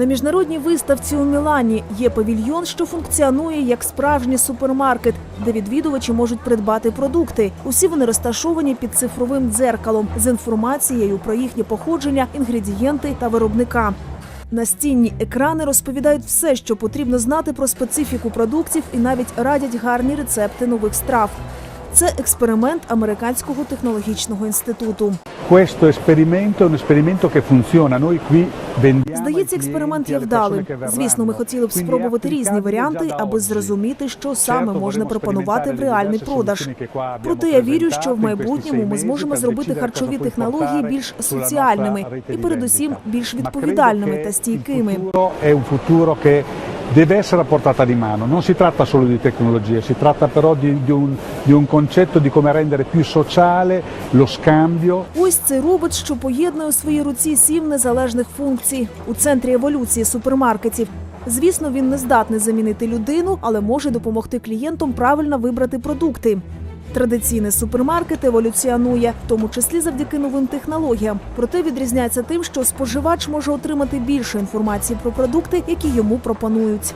На міжнародній виставці у Мілані є павільйон, що функціонує як справжній супермаркет, де відвідувачі можуть придбати продукти. Усі вони розташовані під цифровим дзеркалом з інформацією про їхнє походження, інгредієнти та виробника. Настінні екрани розповідають все, що потрібно знати про специфіку продуктів, і навіть радять гарні рецепти нових страв. Це експеримент американського технологічного інституту. Questo esperimento è un esperimento che funziona. Noi qui vendiamo Здається, експеримент є вдалим. Звісно, ми хотіли б спробувати різні варіанти, аби зрозуміти, що саме можна пропонувати в реальний продаж. Проте я вірю, що в майбутньому ми зможемо зробити харчові технології більш соціальними і, передусім, більш відповідальними та стійкими. È un futuro che deve essere a portata di mano. Non si tratta solo di tecnologia, si tratta però di, di un, di un concetto di come rendere più sociale lo scambio Ось цей робот, що поєднує у своїй руці сім незалежних функцій у центрі еволюції супермаркетів. Звісно, він не здатний замінити людину, але може допомогти клієнтам правильно вибрати продукти. Традиційний супермаркет еволюціонує, в тому числі завдяки новим технологіям. Проте відрізняється тим, що споживач може отримати більше інформації про продукти, які йому пропонують.